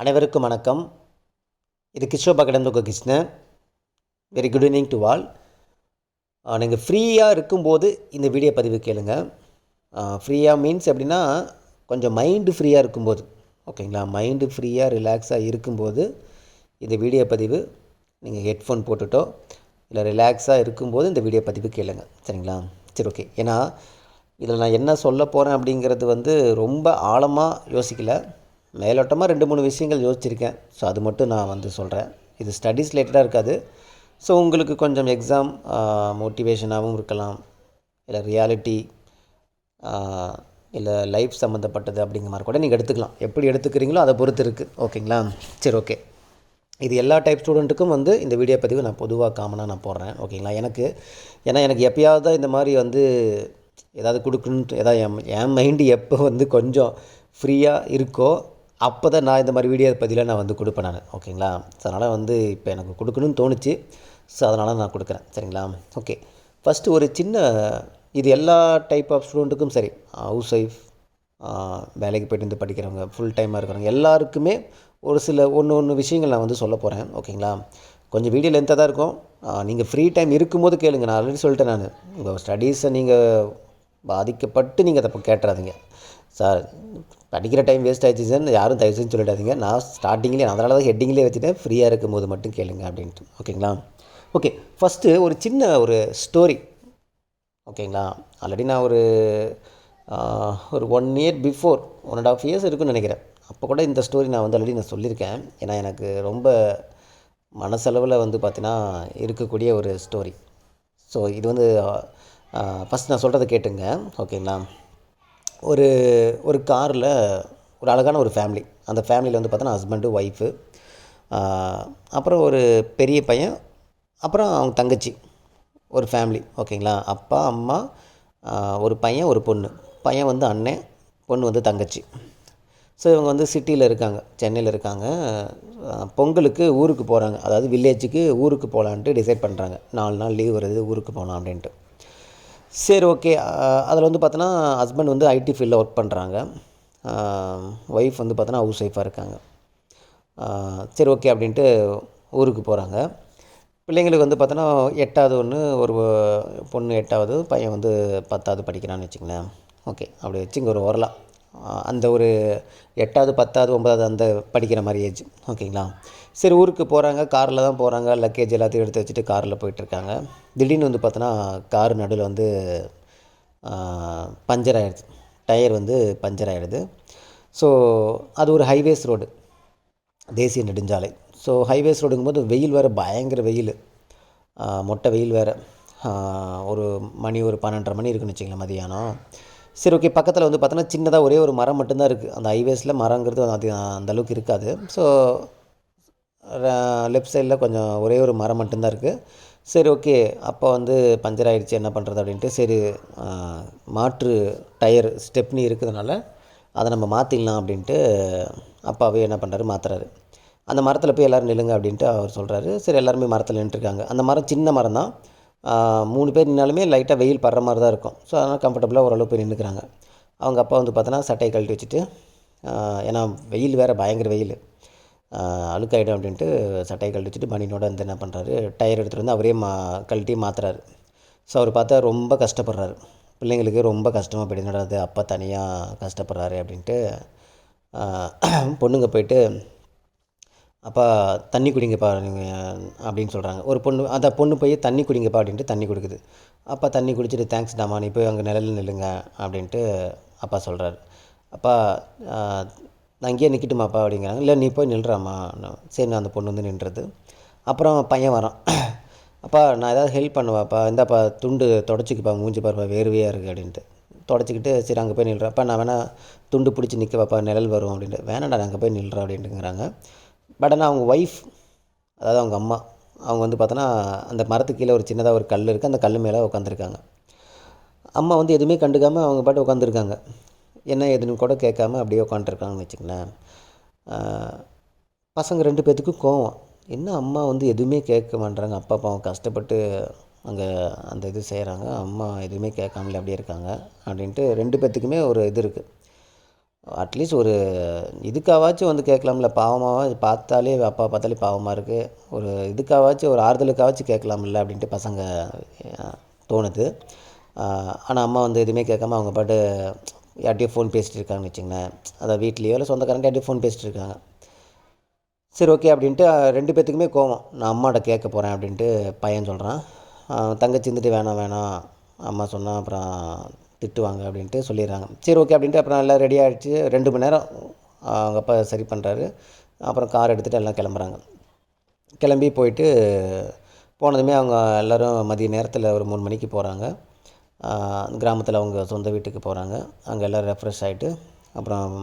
அனைவருக்கும் வணக்கம். இது கிஷோபா கடந்துக்க Krishnan very good evening to all நீங்கள் ஃப்ரீயாக இருக்கும்போது இந்த வீடியோ பதிவு கேளுங்க. ஃப்ரீயாக மீன்ஸ் எப்படின்னா கொஞ்சம் மைண்டு ஃப்ரீயாக இருக்கும்போது. ஓகேங்களா மைண்டு ஃப்ரீயாக ரிலாக்ஸாக இருக்கும்போது இந்த வீடியோ பதிவு நீங்கள் ஹெட்ஃபோன் போட்டுட்டோ இல்லை ரிலாக்ஸாக இருக்கும்போது இந்த வீடியோ பதிவு கேளுங்க. சரிங்களா? சரி ஓகே ஏன்னா இதில் நான் என்ன சொல்ல போகிறேன் அப்படிங்கிறது வந்து ரொம்ப ஆழமாக யோசிக்கல. மேலோட்டமாக ரெண்டு மூணு விஷயங்கள் யோசிச்சிருக்கேன். ஸோ அது மட்டும் நான் வந்து சொல்கிறேன் இது ஸ்டடீஸ் ரிலேட்டடாக இருக்காது. ஸோ உங்களுக்கு கொஞ்சம் எக்ஸாம் மோட்டிவேஷனாகவும் இருக்கலாம். இல்லை ரியாலிட்டி இல்லை லைஃப் சம்மந்தப்பட்டது அப்படிங்கிற மாதிரி கூட நீங்கள் எடுத்துக்கலாம். எப்படி எடுத்துக்கிறீங்களோ அதை பொறுத்து இருக்குது ஓகேங்களா சரி ஓகே இது எல்லா டைப் ஸ்டூடெண்ட்டுக்கும் வந்து இந்த வீடியோ பதிவு நான் பொதுவாக காமனாக நான் போடுறேன். ஓகேங்களா எனக்கு ஏன்னா எனக்கு எப்பயாவது தான் இந்த மாதிரி வந்து ஏதாவது கொடுக்கணுன்ட்டு ஏதாவது என் என் மைண்டு எப்போ வந்து கொஞ்சம் ஃப்ரீயாக இருக்கோ அப்போ தான் நான் இந்த மாதிரி வீடியோ பதிலாக நான் வந்து கொடுப்பேன் நான். ஓகேங்களா? ஸோ அதனால் வந்து இப்போ எனக்கு கொடுக்கணும்னு தோணுச்சு. ஸோ அதனால் நான் கொடுக்குறேன். சரிங்களா? ஓகே ஃபஸ்ட்டு ஒரு சின்ன இது எல்லா டைப் ஆஃப் ஸ்டூடெண்ட்டுக்கும் சரி. ஹவுஸ் ஒய்ஃப் வேலைக்கு போய்ட்டு வந்து படிக்கிறவங்க ஃபுல் டைமாக இருக்கிறவங்க எல்லாருக்குமே ஒரு சில ஒன்று ஒன்று விஷயங்கள் நான் வந்து சொல்ல போகிறேன் ஓகேங்களா? கொஞ்சம் வீடியோ லென்த்தாக தான் இருக்கும். நீங்கள் ஃப்ரீ டைம் இருக்கும்போது கேளுங்க. நான் ஆல்ரெடி சொல்லிட்டேன் நான். உங்கள் ஸ்டடீஸை நீங்கள் பாதிக்கப்பட்டு நீங்கள் அதை கேட்டுறாதீங்க. சார் படிக்கிற டைம் வேஸ்ட் ஆயிடுச்சு சார் யாரும் தயவு செஞ்சு சொல்லிடாதீங்க. நான் ஸ்டார்டிங்லேயே அதனால தான் ஹெட்டிங்லேயே வச்சுட்டேன். ஃப்ரீயாக இருக்கும் போது மட்டும் கேளுங்க அப்படின்ட்டு. ஓகேங்களா ஓகே ஃபஸ்ட்டு ஒரு சின்ன ஒரு ஸ்டோரி ஓகேங்களா ஆல்ரெடி நான் ஒரு ஒரு one year before one and half years இருக்குன்னு நினைக்கிறேன். அப்போ கூட இந்த ஸ்டோரி நான் வந்து ஆல்ரெடி நான் சொல்லியிருக்கேன். ஏன்னா எனக்கு ரொம்ப மனசளவில் வந்து பார்த்திங்கன்னா இருக்கக்கூடிய ஒரு ஸ்டோரி ஸோ இது வந்து ஃபஸ்ட் நான் சொல்கிறத கேட்டுங்க. ஓகேங்களா ஒரு ஒரு காரில் ஒரு அழகான ஒரு ஃபேமிலி அந்த ஃபேமிலியில் வந்து பார்த்தோன்னா ஹஸ்பண்டு ஒய்ஃபு அப்புறம் ஒரு பெரிய பையன் அப்புறம் அவங்க தங்கச்சி. ஒரு ஃபேமிலி ஓகேங்களா அப்பா அம்மா ஒரு பையன் ஒரு பொண்ணு. பையன் வந்து அண்ணன் பொண்ணு வந்து தங்கச்சி. ஸோ இவங்க வந்து சிட்டியில் இருக்காங்க. சென்னையில் இருக்காங்க. பொங்கலுக்கு ஊருக்கு போகிறாங்க அதாவது வில்லேஜுக்கு ஊருக்கு போகலான்ட்டு டிசைட் பண்ணுறாங்க நாலு நாள் லீவ் வருது ஊருக்கு போகலாம் அப்படின்ட்டு. சரி ஓகே அதில் வந்து பார்த்தோன்னா ஹஸ்பண்ட் வந்து ஐடி ஃபீல்டில் ஒர்க் பண்ணுறாங்க ஒய்ஃப் வந்து பார்த்தோன்னா ஹவுஸ் ஒய்ஃபாக இருக்காங்க. சரி ஓகே அப்படின்ட்டு ஊருக்கு போகிறாங்க பிள்ளைங்களுக்கு வந்து பார்த்தோன்னா எட்டாவது ஒன்று ஒரு பொண்ணு எட்டாவது பையன் வந்து பத்தாவது படிக்கிறான்னு வச்சுங்களேன் ஓகே அப்படி வச்சு இங்கே ஒரு ஓரலாம் அந்த ஒரு எட்டாவது பத்தாவது ஒன்பதாவது அந்த படிக்கிற மாதிரி ஏஜ் ஓகேங்களா? சரி ஊருக்கு போகிறாங்க காரில் தான் போகிறாங்க லக்கேஜ் எல்லாத்தையும் எடுத்து வச்சுட்டு காரில் போயிட்டுருக்காங்க. திடீர்னு வந்து பார்த்தோன்னா கார் நடுவில் வந்து பஞ்சர் ஆகிடுது டயர் வந்து பஞ்சர் ஆகிடுது ஸோ அது ஒரு ஹைவேஸ் ரோடு தேசிய நெடுஞ்சாலை. ஸோ ஹைவேஸ் ரோடுங்கும்போது வெயில் வேறு பயங்கர வெயில். மொட்டை வெயில் வேறு. ஒரு மணி ஒரு பன்னெண்டரை மணி இருக்குன்னு வச்சுங்களேன் மதியானம். சரி ஓகே பக்கத்தில் வந்து பார்த்தோன்னா சின்னதாக ஒரே ஒரு மரம் மட்டும்தான் இருக்குது அந்த ஹைவேஸில் மரங்கிறது அது அந்தளவுக்கு இருக்காது. ஸோ லெஃப்ட் சைடில் கொஞ்சம் ஒரே ஒரு மரம் மட்டும்தான் இருக்குது சரி ஓகே அப்போ வந்து பஞ்சர் ஆகிடுச்சு என்ன பண்ணுறது அப்படின்ட்டு சரி மாற்று டயர் ஸ்டெப்னி இருக்கிறதுனால அதை நம்ம மாற்றிடலாம் அப்படின்ட்டு அப்பாவே என்ன பண்ணுறாரு மாற்றுறாரு அந்த மரத்தில் போய் எல்லோரும் நில்லுங்க அப்படின்ட்டு அவர் சொல்கிறாரு சரி எல்லாருமே மரத்தில் நின்றுருக்காங்க அந்த மரம் சின்ன மரம் தான் மூணு பேர் நின்னாலுமே லைட்டாக வெயில் படுற மாதிரி தான் இருக்கும். ஸோ அதனால் கம்ஃபர்டபுளாக ஓரளவு போய் நின்றுக்கிறாங்க அவங்க அப்பா வந்து பார்த்தோன்னா சட்டையை கழட்டி வச்சுட்டு ஏன்னா வெயில் வேறு பயங்கர வெயில். அழுக்காயிடும் அப்படின்ட்டு சட்டையை கழட்டி வச்சுட்டு பனினோட வந்து என்ன பண்ணுறாரு டயர் எடுத்துகிட்டு வந்து அவரே மா கழட்டி மாற்றுறாரு ஸோ அவர் பார்த்தா ரொம்ப கஷ்டப்படுறாரு. பிள்ளைங்களுக்கு ரொம்ப கஷ்டமாக போய்ட்டு நடக்குது அப்பா தனியாக கஷ்டப்படுறாரு அப்படின்ட்டு பொண்ணுங்க போயிட்டு அப்பா தண்ணி குடிங்கப்பா நீங்கள் அப்படின்னு சொல்கிறாங்க ஒரு பொண்ணு அந்த பொண்ணு போய் தண்ணி குடிங்கப்பா அப்படின்ட்டு தண்ணி கொடுக்குது. அப்பா தண்ணி குடிச்சிட்டு தேங்க்ஸ் டாமா நீ போய் அங்கே நிழலில் நில்லுங்க அப்படின்ட்டு அப்பா சொல்கிறாரு அப்பா நான் இங்கேயே நிற்கட்டுமாப்பா அப்படிங்கிறாங்க. இல்லை நீ போய் நில்றாம்மா சரி நான் அந்த பொண்ணு வந்து நின்றது. அப்புறம் பையன் வரான். அப்பா நான் ஏதாவது ஹெல்ப் பண்ணுவாப்பா இந்தாப்பா துண்டு தொடச்சிக்குப்பா மூஞ்சி பாருப்பா வேர்வையாக இருக்குது அப்படின்ட்டு. தொடச்சிக்கிட்டு சரி அங்கே போய் நில்றப்பா நான் வேணால் துண்டு பிடிச்சி நிற்கவாப்பா நிழல் வரும் அப்படின்ட்டு. வேணாண்டா நான் அங்கே போய் நில்றேன் அப்படின்ட்டுங்கிறாங்க. பட் ஆனால் அவங்க ஒய்ஃப் அதாவது அவங்க அம்மா அவங்க வந்து பார்த்தோன்னா அந்த மரத்துக்கு கீழே ஒரு சின்னதாக ஒரு கல் இருக்குது அந்த கல் மேலே உட்காந்துருக்காங்க அம்மா வந்து எதுவுமே கண்டுக்காமல் அவங்க பாட்டு உட்காந்துருக்காங்க என்ன ஏதுன்னு கூட கேட்காம அப்படியே உட்காந்துருக்காங்கன்னு வச்சுங்களேன் பசங்க ரெண்டு பேர்த்துக்கும் கோவம். என்ன அம்மா வந்து எதுவுமே கேட்க மாட்டுறாங்க அப்பா அப்பாவும் கஷ்டப்பட்டு அங்கே அந்த இது செய்கிறாங்க அம்மா எதுவுமே கேட்காமலே அப்படியே இருக்காங்க. அப்படின்ட்டு ரெண்டு பேர்த்துக்குமே ஒரு இது இருக்குது அட்லீஸ்ட் ஒரு இதுக்காவாச்சும் வந்து கேட்கலாம்ல. பாவமாக பார்த்தாலே அப்பா பார்த்தாலே பாவமாக இருக்குது ஒரு இதுக்காவாச்சும் ஒரு ஆறுதலுக்காவாச்சும் கேட்கலாம்ல அப்படின்ட்டு பசங்க தோணுது. ஆனால் அம்மா வந்து எதுவுமே கேட்காம அவங்க பாட்டு யார்ட்டையும் ஃபோன் பேசிட்டு இருக்காங்கன்னு வச்சுங்களேன் அதான் வீட்லேயோ இல்லை சொந்தக்காரங்க யார்ட்டையும் ஃபோன் பேசிகிட்டு இருக்காங்க. சரி ஓகே அப்படின்ட்டு ரெண்டு பேத்துக்குமே கோவம். நான் அம்மாட்ட கேட்க போகிறேன் அப்படின்ட்டு பையன் சொல்கிறான் தங்கச்சி இருந்துட்டு வேணாம் வேணாம். அம்மா சொன்னால் அப்புறம் திட்டுவாங்க அப்படின்ட்டு சொல்லிடுறாங்க. சரி ஓகே அப்படின்ட்டு அப்புறம் எல்லாம் ரெடி ஆகிடுச்சு ரெண்டு மணி நேரம் அவங்க அப்பா சரி பண்ணுறாரு அப்புறம் கார் எடுத்துகிட்டு எல்லாம் கிளம்புறாங்க. கிளம்பி போயிட்டு போனதுமே அவங்க எல்லோரும் மதிய நேரத்தில் ஒரு மூணு மணிக்கு போகிறாங்க கிராமத்தில் அவங்க சொந்த வீட்டுக்கு போகிறாங்க அங்கே எல்லோரும் ரெஃப்ரெஷ் ஆகிட்டு அப்புறம்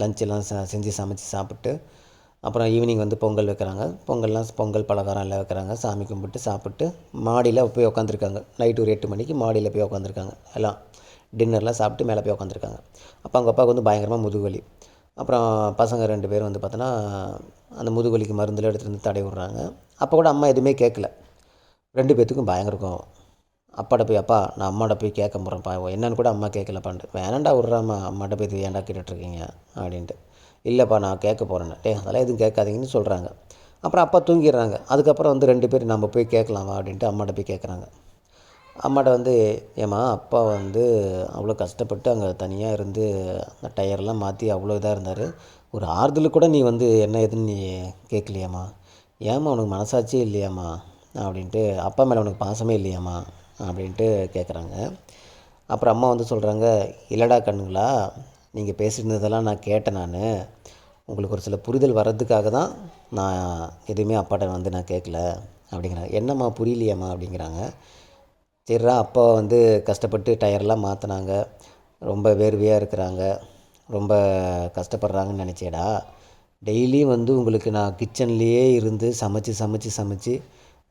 லஞ்செல்லாம் செஞ்சு சமைச்சு சாப்பிட்டு அப்புறம் ஈவினிங் வந்து பொங்கல் வைக்கிறாங்க. பொங்கல்லாம் பொங்கல் பலகாரம் எல்லாம் வைக்கிறாங்க. சாமி கும்பிட்டு சாப்பிட்டு மாடியில் போய் உட்காந்துருக்காங்க நைட்டு ஒரு எட்டு மணிக்கு மாடியில் போய் உட்காந்துருக்காங்க எல்லாம் டின்னர்லாம் சாப்பிட்டு மேலே போய் உட்காந்துருக்காங்க அப்போ அவங்க அப்பாவுக்கு வந்து பயங்கரமாக முதுகுவலி. அப்புறம் பசங்க ரெண்டு பேரும் வந்து பார்த்தோன்னா அந்த முதுகுவலிக்கு மருந்துல எடுத்துகிட்டு வந்து தடை விட்றாங்க. அப்போ கூட அம்மா எதுவுமே கேட்கல ரெண்டு பேர்த்துக்கும் பயங்கர கோவம். அப்பாட்ட போய் அப்பா நான் அம்மாட்ட போய் கேட்க போகிறேன்ப்பா என்னன்னு கூட அம்மா கேட்கலப்பான்ட்டு வேணாண்டா விட்றாம்மா அம்மாட்ட போய் இது ஏன்டா கேட்டுட்ருக்கீங்க? அப்படின்ட்டு. இல்லைப்பா நான் கேட்க போகிறேன்னு டே அதெல்லாம் எதுவும் கேட்காதீங்கன்னு சொல்கிறாங்க அப்புறம் அப்பா தூங்கிடுறாங்க. அதுக்கப்புறம் வந்து ரெண்டு பேர் நம்ம போய் கேட்கலாமா அப்படின்ட்டு அம்மாட்ட போய் கேட்குறாங்க அம்மாட்ட வந்து ஏம்மா அப்பா வந்து அவ்வளோ கஷ்டப்பட்டு அங்கே தனியாக இருந்து அந்த டயர்லாம் மாற்றி அவ்வளோ இதாக இருந்தார். ஒரு ஆறுதலுக்கு கூட நீ வந்து என்ன ஏதுன்னு நீ கேட்கலையாம்மா. ஏம்மா உனக்கு மனசாட்சியே இல்லையாம்மா? அப்படின்ட்டு அப்பா மேலே உனக்கு பாசமே இல்லையாம்மா? அப்படின்ட்டு கேட்குறாங்க. அப்புறம் அம்மா வந்து சொல்கிறாங்க இல்லடா கண்ணுங்களா நீங்கள் பேசியிருந்ததெல்லாம் நான் கேட்டேன் நான். உங்களுக்கு ஒரு சில புரிதல் வர்றதுக்காக தான் நான் எதுவுமே அப்பாட்ட வந்து நான் கேட்கல. அப்படிங்கிறாங்க. என்னம்மா புரியலையாம்மா? அப்படிங்கிறாங்க. சரிடா அப்பா வந்து கஷ்டப்பட்டு டயர்லாம் மாற்றினாங்க ரொம்ப வேர்வையாக இருக்கிறாங்க. ரொம்ப கஷ்டப்படுறாங்கன்னு நினச்சேடா. டெய்லியும் வந்து உங்களுக்கு நான் கிச்சன்லேயே இருந்து சமைச்சு சமைச்சு சமைச்சு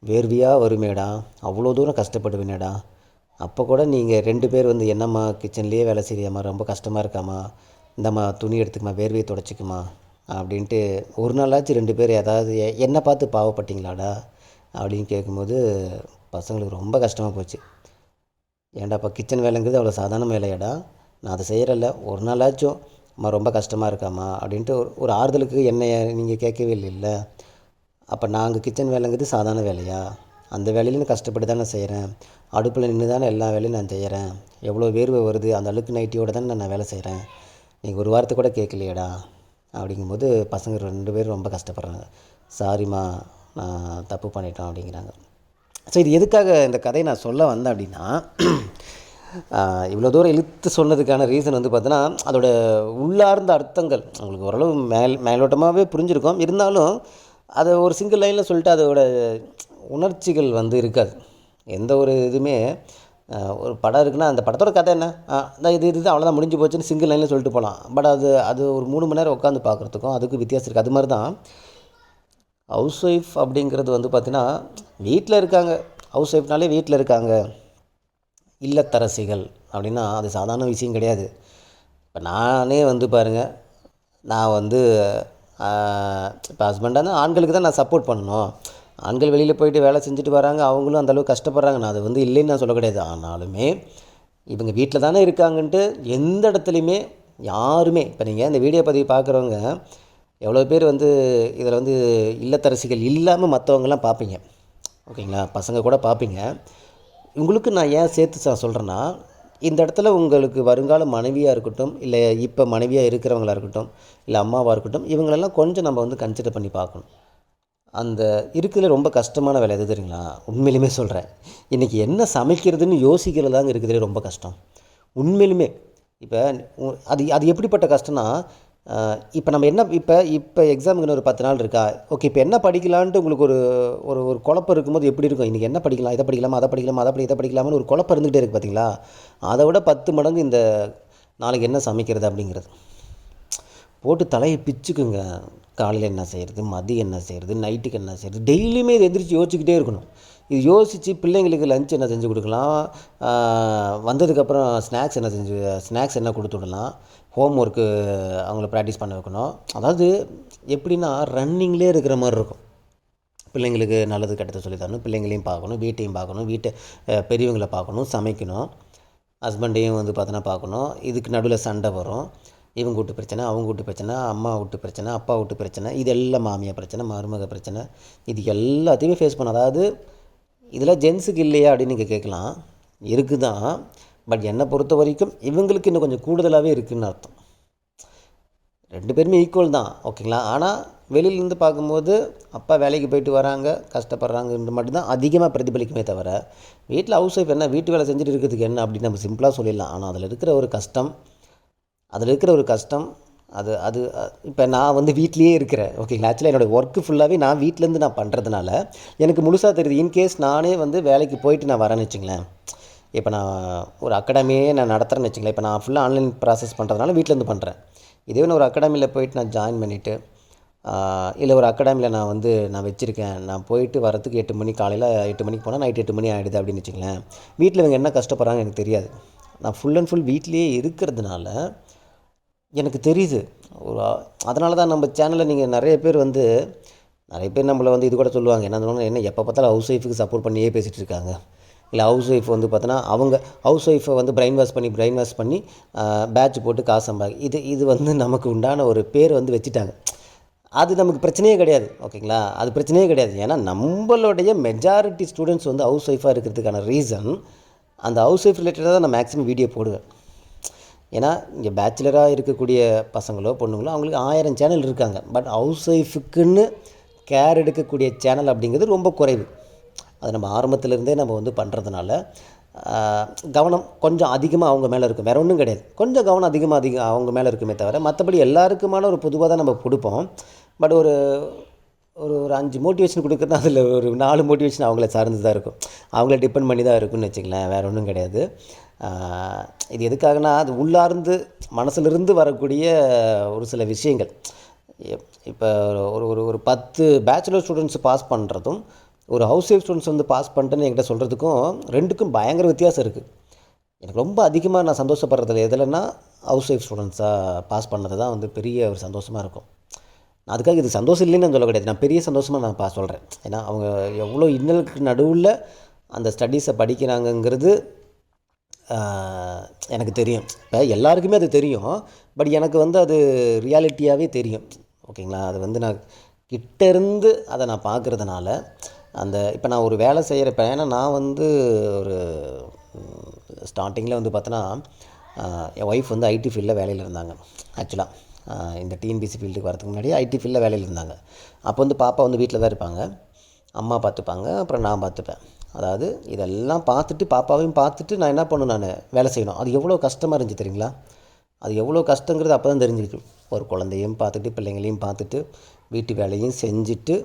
வேர்வையாக வருமேடா. அவ்வளோ தூரம் கஷ்டப்படுவேனேடா. அப்போ கூட நீங்கள் ரெண்டு பேர் வந்து என்னம்மா கிச்சன்லேயே வேலை செய்யாமா ரொம்ப கஷ்டமாக இருக்காம்மா. இந்தம்மா துணி எடுத்துக்குமா வேர்வையை தொடச்சிக்குமா அப்படின்ட்டு ஒரு நாளாச்சும் ரெண்டு பேர் ஏதாவது என்னை பார்த்து பாவப்பட்டீங்களாடா? அப்படின்னு கேட்கும்போது பசங்களுக்கு ரொம்ப கஷ்டமாக போச்சு. ஏன்டாப்பா கிச்சன் வேலைங்கிறது அவ்வளோ சாதாரண வேலையாடா? நான் அதை செய்கிறல்ல ஒரு நாளாச்சும் அம்மா ரொம்ப கஷ்டமாக இருக்காம்மா அப்படின்ட்டு ஒரு ஒரு ஆறுதலுக்கு என்னை நீங்கள் கேட்கவே இல்லைல்ல அப்போ நாங்கள் கிச்சன் வேலைங்கிறது சாதாரண வேலையா? அந்த வேலையிலும் நான் கஷ்டப்பட்டு தானே செய்கிறேன் அடுப்பில் நின்று தானே எல்லா வேலையும் நான் செய்கிறேன் எவ்வளோ வேர்வை வருது அந்த அழுக்கு நைட்டியோட தானே நான் வேலை செய்கிறேன் நீங்கள் ஒரு வாரத்தை கூட கேட்கலையாடா? அப்படிங்கும்போது பசங்க ரெண்டு பேரும் ரொம்ப கஷ்டப்படுறாங்க. சாரிம்மா நான் தப்பு பண்ணிட்டோம் அப்படிங்கிறாங்க. ஸோ இது எதுக்காக இந்த கதையை நான் சொல்ல வந்தேன் அப்படின்னா இவ்வளோ தூரம் இழுத்து சொன்னதுக்கான ரீசன் வந்து பார்த்தோன்னா அதோட உள்ளார்ந்த அர்த்தங்கள் உங்களுக்கு ஓரளவு மேல் மேலோட்டமாகவே புரிஞ்சிருக்கும். இருந்தாலும் அதை ஒரு சிங்கிள் லைனில் சொல்லிட்டு அதோட உணர்ச்சிகள் வந்து இருக்காது. எந்த ஒரு இதுவுமே ஒரு படம் இருக்குன்னா அந்த படத்தோட கதை என்ன? இது இது அவ்வளோதான் முடிஞ்சு போச்சுன்னு சிங்கிள் லைனில் சொல்லிட்டு போகலாம் பட் அது அது ஒரு மூணு மணி நேரம் உட்காந்து பார்க்குறதுக்கும் அதுக்கும் வித்தியாசம் இருக்குது அது மாதிரி தான் ஹவுஸ் ஒய்ஃப் அப்படிங்கிறது வந்து பார்த்திங்கன்னா வீட்டில் இருக்காங்க. ஹவுஸ் ஒய்ஃப்னாலே வீட்டில் இருக்காங்க. இல்லத்தரசிகள் அப்படின்னா அது சாதாரண விஷயம் கிடையாது. இப்போ நானே வந்து பாருங்கள் நான் வந்து இப்போ ஹஸ்பண்டாக இருந்தால் ஆண்களுக்கு தான் நான் சப்போர்ட் பண்ணணும். ஆண்கள் வெளியில் போயிட்டு வேலை செஞ்சுட்டு வராங்க அவங்களும் அந்தளவுக்கு கஷ்டப்படுறாங்க. நான் அது வந்து இல்லைன்னு நான் சொல்ல கிடையாது. ஆனாலுமே இவங்க வீட்டில் தானே இருக்காங்கன்ட்டு எந்த இடத்துலையுமே யாருமே இப்போ நீங்கள் இந்த வீடியோ பதிவு பார்க்குறவங்க எவ்வளோ பேர் வந்து இதில் வந்து இல்லத்தரசிகள் இல்லாமல் மற்றவங்கலாம் பார்ப்பீங்க. ஓகேங்களா? பசங்க கூட பார்ப்பீங்க. உங்களுக்கு நான் ஏன் சேர்த்து நான் சொல்கிறேன்னா இந்த இடத்துல உங்களுக்கு வருங்கால மனைவியாக இருக்கட்டும் இல்லை இப்போ மனைவியாக இருக்கிறவங்களாக இருக்கட்டும் இல்லை அம்மாவாக இருக்கட்டும் இவங்களெல்லாம் கொஞ்சம் நம்ம வந்து கன்சிடர் பண்ணி பார்க்கணும். அந்த இருக்கிறதுல ரொம்ப கஷ்டமான வேலை எது தெரியுங்களா? உண்மையிலுமே சொல்கிறேன் இன்றைக்கி என்ன சமைக்கிறதுன்னு யோசிக்கிறது தாங்க இருக்கிறதுலே ரொம்ப கஷ்டம். உண்மையிலுமே. இப்போ அது அது எப்படிப்பட்ட கஷ்டம்னா இப்போ நம்ம என்ன இப்போ இப்போ எக்ஸாமுக்கு ஒரு பத்து நாள் இருக்கா? ஓகே இப்போ என்ன படிக்கலான்ட்டு உங்களுக்கு ஒரு ஒரு ஒரு குழப்பம் இருக்கும்போது எப்படி இருக்கும்? இன்றைக்கி என்ன படிக்கலாம்? இதை படிக்கலாமா? அதை படிக்கலாமா? அதை படி இதை படிக்கலாமான்னு ஒரு குழப்பம் இருந்துகிட்டே இருக்குது பார்த்தீங்களா? அதை விட பத்து மடங்கு இந்த நாளைக்கு என்ன சமைக்கிறது அப்படிங்கிறது. போட்டு தலையை பிச்சுக்குங்க. காலையில் என்ன செய்கிறது மதியம் என்ன செய்கிறது நைட்டுக்கு என்ன செய்கிறது டெய்லியுமே இது எந்திரிச்சு யோசிச்சுக்கிட்டே இருக்கணும். இது யோசித்து பிள்ளைங்களுக்கு லஞ்ச் என்ன செஞ்சு கொடுக்கலாம். வந்ததுக்கப்புறம் ஸ்நாக்ஸ் என்ன செஞ்சு ஸ்நாக்ஸ் என்ன கொடுத்து விடலாம்? ஹோம் ஒர்க்கு அவங்கள ப்ராக்டிஸ் பண்ண வைக்கணும். அதாவது எப்படின்னா ரன்னிங்லேயே இருக்கிற மாதிரி இருக்கும். பிள்ளைங்களுக்கு நல்லது கெட்டது சொல்லி தரணும். பிள்ளைங்களையும் பார்க்கணும் வீட்டையும் பார்க்கணும் வீட்டை பெரியவங்களை பார்க்கணும் சமைக்கணும். ஹஸ்பண்டையும் வந்து பார்த்தோன்னா பார்க்கணும். இதுக்கு நடுவில் சண்டை வரும். இவங்க வீட்டு பிரச்சனை அவங்க வீட்டு பிரச்சனை அம்மா வீட்டு பிரச்சனை அப்பா வீட்டு பிரச்சனை இது எல்லாம் மாமியார் பிரச்சனை மருமக பிரச்சனை. இது எல்லாத்தையுமே ஃபேஸ் பண்ண அதாவது இதெல்லாம் ஜென்ஸுக்கு இல்லையா அப்படின்னு நீங்கள் கேட்கலாம். இருக்குது தான் பட் என்னை பொறுத்த வரைக்கும் இவங்களுக்கு இன்னும் கொஞ்சம் கூடுதலாகவே இருக்குதுன்னு அர்த்தம். ரெண்டு பேருமே ஈக்குவல் தான் ஓகேங்களா ஆனால் வெளியிலேருந்து பார்க்கும்போது அப்பா வேலைக்கு போயிட்டு வராங்க கஷ்டப்படுறாங்கன்ற மட்டும்தான் அதிகமாக பிரதிபலிக்குமே தவிர வீட்டில் ஹவுஸ் ஒய்ஃப் என்ன வீட்டு வேலை செஞ்சுட்டு இருக்கிறதுக்கு என்ன அப்படின்னு நம்ம சிம்பிளாக சொல்லிடலாம். ஆனால் அதில் இருக்கிற ஒரு கஷ்டம் அதில் இருக்கிற ஒரு கஷ்டம் அது அது இப்போ நான் வந்து வீட்லேயே இருக்கிறேன் ஓகேங்களா ஆக்சுவலாக என்னோடய ஒர்க்கு ஃபுல்லாகவே நான் வீட்டிலேருந்து நான் பண்ணுறதுனால எனக்கு முழுசாக தெரியுது இன்கேஸ் நானே வந்து வேலைக்கு போயிட்டு நான் வரேன்னு வச்சுங்களேன் இப்போ நான் ஒரு அகாடமியே நான் நடத்துகிறேன்னு வச்சுங்களேன் இப்போ நான் ஃபுல்லாக ஆன்லைன் ப்ராசஸ் பண்ணுறதுனால வீட்டிலேருந்து பண்ணுறேன் இதே நான் ஒரு அகாடமியில் போயிட்டு நான் ஜாயின் பண்ணிவிட்டு இல்லை ஒரு அகாடமியில் நான் வந்து நான் வச்சுருக்கேன். நான் போயிட்டு வரத்துக்கு எட்டு மணி காலையில் எட்டு மணிக்கு போனால் நைட் எட்டு மணி ஆகிடுது அப்படின்னு வச்சுங்களேன் வீட்டில் இவங்க என்ன கஷ்டப்படுறாங்க எனக்கு தெரியாது. நான் ஃபுல் அண்ட் ஃபுல் வீட்லேயே இருக்கிறதுனால எனக்கு தெரியுது. ஒரு அதனால தான் நம்ம சேனலில் நீங்கள் நிறைய பேர் வந்து நிறைய பேர் நம்மளை வந்து இது கூட சொல்லுவாங்க. என்ன சொல்லுவாங்க என்ன எப்போ பார்த்தாலும் ஹவுஸ் ஒய்ஃபுக்கு சப்போர்ட் பண்ணியே பேசிகிட்டு இருக்காங்க. இல்லை ஹவுஸ் ஒய்ஃப் வந்து பார்த்தோன்னா அவங்க ஹவுஸ் ஒய்ஃபை வந்து பிரெயின் வாஷ் பண்ணி பிரெயின் வாஷ் பண்ணி பேட்ச் போட்டு காசு சம்பாதி இது இது வந்து நமக்கு உண்டான ஒரு பேர் வந்து வச்சுட்டாங்க. அது நமக்கு பிரச்சனையே கிடையாது ஓகேங்களா? அது பிரச்சனையே கிடையாது. ஏன்னா நம்மளுடைய மெஜாரிட்டி ஸ்டூடெண்ட்ஸ் வந்து ஹவுஸ் ஒய்ஃபாக இருக்கிறதுக்கான ரீசன் அந்த ஹவுஸ் ஒய்ஃப் ரிலேட்டடாக தான் நான் மேக்ஸிமம் வீடியோ போடுவேன். ஏன்னா இங்கே பேச்சுலராக இருக்கக்கூடிய பசங்களோ பொண்ணுங்களோ அவங்களுக்கு ஆயிரம் சேனல் இருக்காங்க. பட் ஹவுஸ் ஒய்ஃபுக்குன்னு கேர் எடுக்கக்கூடிய சேனல் அப்படிங்கிறது ரொம்ப குறைவு. அது நம்ம ஆரம்பத்திலேருந்தே நம்ம வந்து பண்ணுறதுனால கவனம் கொஞ்சம் அதிகமாக அவங்க மேலே இருக்கும். வேறு ஒன்றும் கிடையாது. கொஞ்சம் கவனம் அதிகமாக அதிகம் அவங்க மேலே இருக்குமே தவிர மற்றபடி எல்லாருக்குமான ஒரு பொதுவாக தான் நம்ம கொடுப்போம். பட் ஒரு ஒரு ஒரு அஞ்சு மோட்டிவேஷன் கொடுக்குறது அதில் ஒரு நாலு மோட்டிவேஷன் அவங்கள சார்ந்து தான் இருக்கும். அவங்கள டிபெண்ட் பண்ணி தான் இருக்கும்னு வச்சுக்கலாம் வேறு ஒன்றும் கிடையாது. இது எதுக்காகனா அது உள்ளார்ந்து மனசிலிருந்து வரக்கூடிய ஒரு சில விஷயங்கள். இப்போ ஒரு ஒரு ஒரு பத்து பேச்சுலர் ஸ்டூடெண்ட்ஸ் பாஸ் பண்ணுறதும் ஒரு ஹவுஸ் ஒய்ஃப் ஸ்டூடெண்ட்ஸ் வந்து பாஸ் பண்ணிட்டேன்னு என்கிட்ட சொல்கிறதுக்கும் ரெண்டுக்கும் பயங்கர வித்தியாசம் இருக்குது எனக்கு ரொம்ப அதிகமாக நான் சந்தோஷப்படுறதில்ல எதுலன்னா ஹவுஸ் ஒய்ஃப் ஸ்டூடெண்ட்ஸாக பாஸ் பண்ணது தான் வந்து பெரிய ஒரு சந்தோஷமாக இருக்கும். நான் அதுக்காக இது சந்தோஷம் இல்லைன்னு சொல்ல கிடையாது. நான் பெரிய சந்தோஷமாக நான் பா சொல்கிறேன் ஏன்னா அவங்க எவ்வளோ இன்னலுக்கு நடுவில் அந்த ஸ்டடீஸை படிக்கிறாங்கங்கிறது எனக்கு தெரியும். இப்போ எல்லாருக்குமே அது தெரியும். பட் எனக்கு வந்து அது ரியாலிட்டியாகவே தெரியும். ஓகேங்களா? அது வந்து நான் கிட்டேருந்து அதை நான் பார்க்குறதுனால அந்த இப்போ நான் ஒரு வேலை செய்கிறப்ப ஏன்னா நான் வந்து ஒரு ஸ்டார்டிங்கில் வந்து பார்த்தோன்னா என் ஒய்ஃப் வந்து ஐடி ஃபீல்டில் வேலையில் இருந்தாங்க ஆக்சுவலாக இந்த டிஎன்பிசி ஃபீல்டுக்கு வரதுக்கு முன்னாடி ஐடி ஃபீல்டில் வேலையில் இருந்தாங்க. அப்போ வந்து பாப்பா வந்து வீட்டில் தான் இருப்பாங்க. அம்மா பார்த்துப்பாங்க அப்புறம் நான் பார்த்துப்பேன் அதாவது இதெல்லாம் பார்த்துட்டு பாப்பாவையும் பார்த்துட்டு நான் என்ன பண்ணணும் நான்? வேலை செய்யணும். அது எவ்வளோ கஷ்டமாக இருந்துச்சு தெரியுங்களா? அது எவ்வளோ கஷ்டங்கிறது அப்போ தான் தெரிஞ்சிருக்கு. ஒரு குழந்தையும் பார்த்துட்டு பிள்ளைங்களையும் பார்த்துட்டு வீட்டு வேலையும் செஞ்சுட்டு